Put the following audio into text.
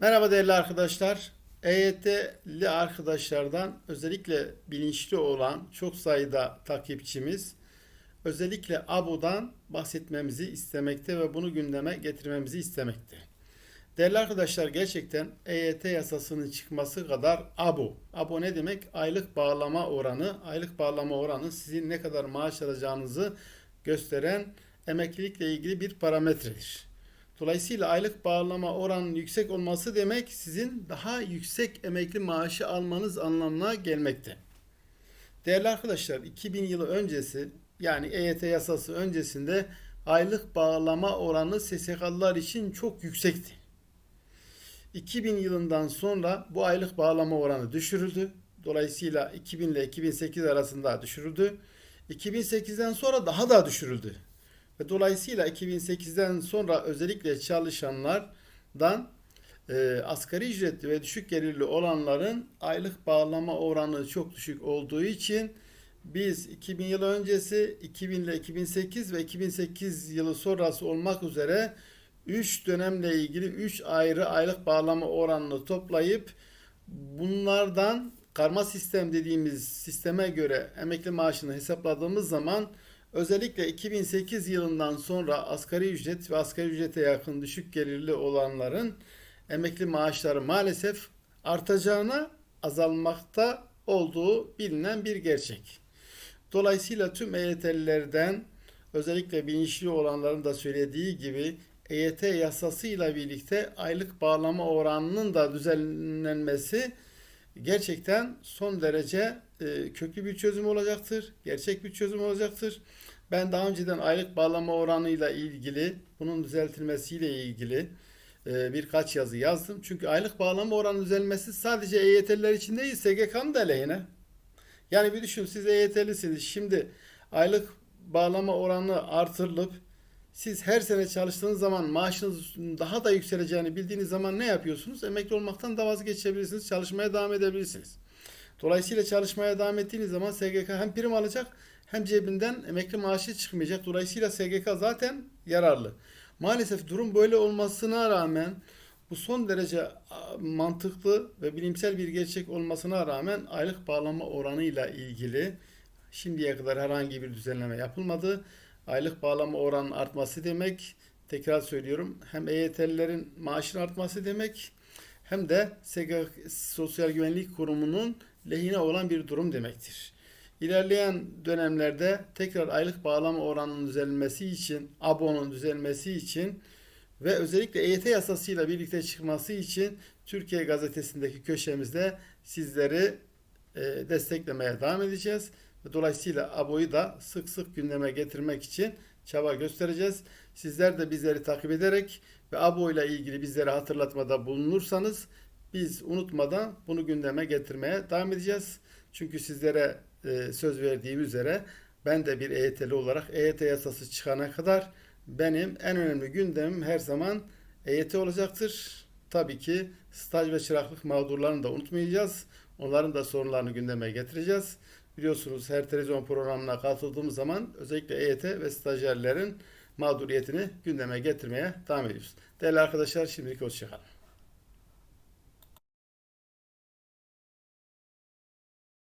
Merhaba değerli arkadaşlar. EYT'li arkadaşlardan özellikle bilinçli olan çok sayıda takipçimiz özellikle ABO'dan bahsetmemizi istemekte ve bunu gündeme getirmemizi istemekte. Değerli arkadaşlar gerçekten EYT yasasının çıkması kadar ABO. ABO ne demek? Aylık bağlama oranı. Aylık bağlama oranı sizin ne kadar maaş alacağınızı gösteren emeklilikle ilgili bir parametredir. Dolayısıyla aylık bağlama oranının yüksek olması demek sizin daha yüksek emekli maaşı almanız anlamına gelmekte. Değerli arkadaşlar 2000 yılı öncesi yani EYT yasası öncesinde aylık bağlama oranı SSK'lılar için çok yüksekti. 2000 yılından sonra bu aylık bağlama oranı düşürüldü. Dolayısıyla 2000 ile 2008 arasında düşürüldü. 2008'den sonra daha da düşürüldü. Ve dolayısıyla 2008'den sonra özellikle çalışanlardan e, asgari ücretli ve düşük gelirli olanların aylık bağlama oranı çok düşük olduğu için biz 2000 yıl öncesi 2000 ile 2008 ve 2008 yılı sonrası olmak üzere 3 dönemle ilgili 3 ayrı aylık bağlama oranını toplayıp bunlardan karma sistem dediğimiz sisteme göre emekli maaşını hesapladığımız zaman özellikle 2008 yılından sonra asgari ücret ve asgari ücrete yakın düşük gelirli olanların emekli maaşları maalesef artacağına azalmakta olduğu bilinen bir gerçek. Dolayısıyla tüm EYT'lilerden özellikle bilinçli olanların da söylediği gibi EYT yasasıyla birlikte aylık bağlama oranının da düzenlenmesi gerçekten son derece e, köklü bir çözüm olacaktır. Gerçek bir çözüm olacaktır. Ben daha önceden aylık bağlama oranıyla ilgili, bunun düzeltilmesiyle ilgili e, birkaç yazı yazdım. Çünkü aylık bağlama oranı düzelmesi sadece EYT'liler için değil, SGK'nın da lehine. Yani bir düşün siz EYT'lisiniz. Şimdi aylık bağlama oranı artırılıp siz her sene çalıştığınız zaman maaşınız daha da yükseleceğini bildiğiniz zaman ne yapıyorsunuz? Emekli olmaktan da vazgeçebilirsiniz. Çalışmaya devam edebilirsiniz. Dolayısıyla çalışmaya devam ettiğiniz zaman SGK hem prim alacak hem cebinden emekli maaşı çıkmayacak. Dolayısıyla SGK zaten yararlı. Maalesef durum böyle olmasına rağmen bu son derece mantıklı ve bilimsel bir gerçek olmasına rağmen aylık bağlama oranıyla ilgili şimdiye kadar herhangi bir düzenleme yapılmadı. Aylık bağlama oranının artması demek, tekrar söylüyorum, hem EYT'lilerin maaşının artması demek hem de SGK Sosyal Güvenlik Kurumu'nun lehine olan bir durum demektir. İlerleyen dönemlerde tekrar aylık bağlama oranının düzelmesi için, abonun düzelmesi için ve özellikle EYT yasasıyla birlikte çıkması için Türkiye Gazetesi'ndeki köşemizde sizleri e, desteklemeye devam edeceğiz. Dolayısıyla ABO'yu da sık sık gündeme getirmek için çaba göstereceğiz. Sizler de bizleri takip ederek ve ABO ile ilgili bizlere hatırlatmada bulunursanız biz unutmadan bunu gündeme getirmeye devam edeceğiz. Çünkü sizlere e, söz verdiğim üzere ben de bir EYT'li olarak EYT yasası çıkana kadar benim en önemli gündemim her zaman EYT olacaktır. Tabii ki staj ve çıraklık mağdurlarını da unutmayacağız. Onların da sorunlarını gündeme getireceğiz. Biliyorsunuz her televizyon programına katıldığımız zaman özellikle EYT ve stajyerlerin mağduriyetini gündeme getirmeye devam ediyoruz. Değerli arkadaşlar şimdilik hoşçakalın.